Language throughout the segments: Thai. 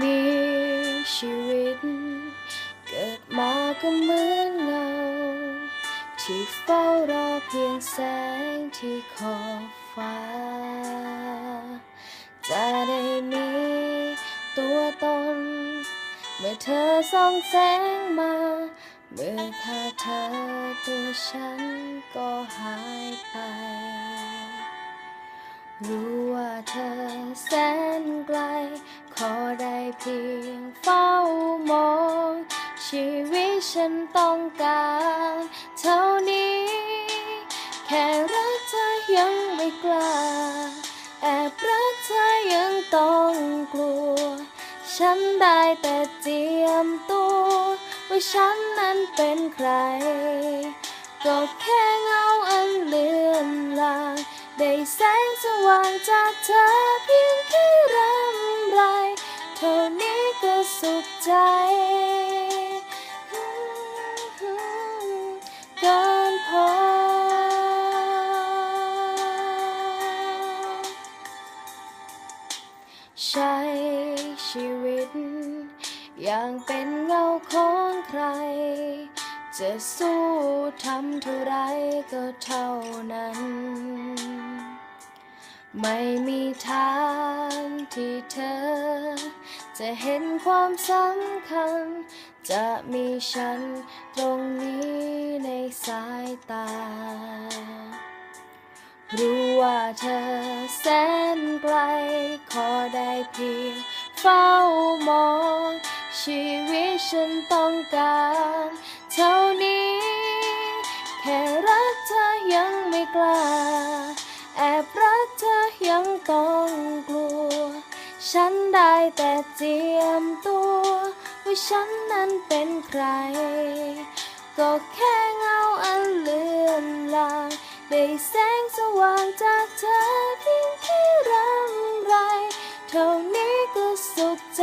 มีชีวิต เกิดมาก็เหมือนเงา ที่เฝ้ารอเพียงแสงที่ขอบฟ้า จะได้มีตัวตน เมื่อเธอส่องแสงมา เมื่อขาดเธอตัวฉันก็หายไป รู้ว่าเธอแสนไกล ขอได้เพียงเฝ้ามอง ชีวิตฉันต้องการเท่านี้ แค่รักเธอยังไม่กล้า แอบรักเธอยังต้องกลัว ฉันได้แต่เจียมตัว ว่าฉันนั้นเป็นใคร ก็แค่เงาอัน สว่างจากเธอเพียงแค่รำไร เท่านี้ก็สุขใจเกินพอใช้ชีวิต อย่างเป็นเงาของใคร จะสู้ทำเท่าไรก็เท่านั้น ไม่มีทางที่เธอ จะเห็นความสำคัญ จะมีฉันตรงนี้ในสายตา รู้ว่าเธอแสนไกล ขอได้เพียงเฝ้ามอง ชีวิตฉันต้องการ เท่านี้ แค่รักเธอยังไม่กล้า ฉันได้แต่เจียมตัวว่าฉันนั้นเป็นใคร ก็แค่เงาอันเลือนลางได้แสงสว่างจากเธอเพียงแค่รำไร เท่านี้ก็สุขใจ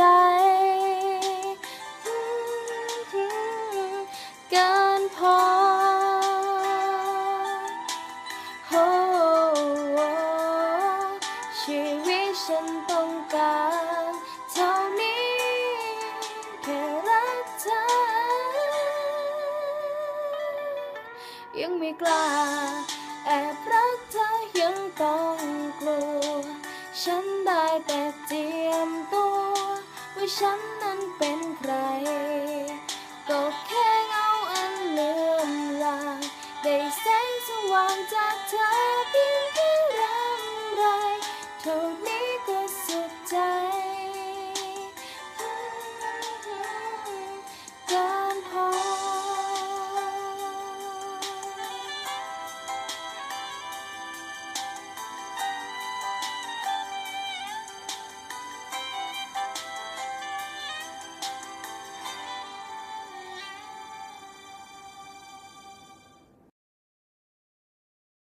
ยังไม่กล้า แอบรักเธอยังต้องกลัว ฉันได้แต่เตรียมตัว ว่าฉันนั้นเป็นใคร ก็แค่เงาอันเลือมลางได้แสงสว่างจากเธอเพียงแค่รำไรเท่านี้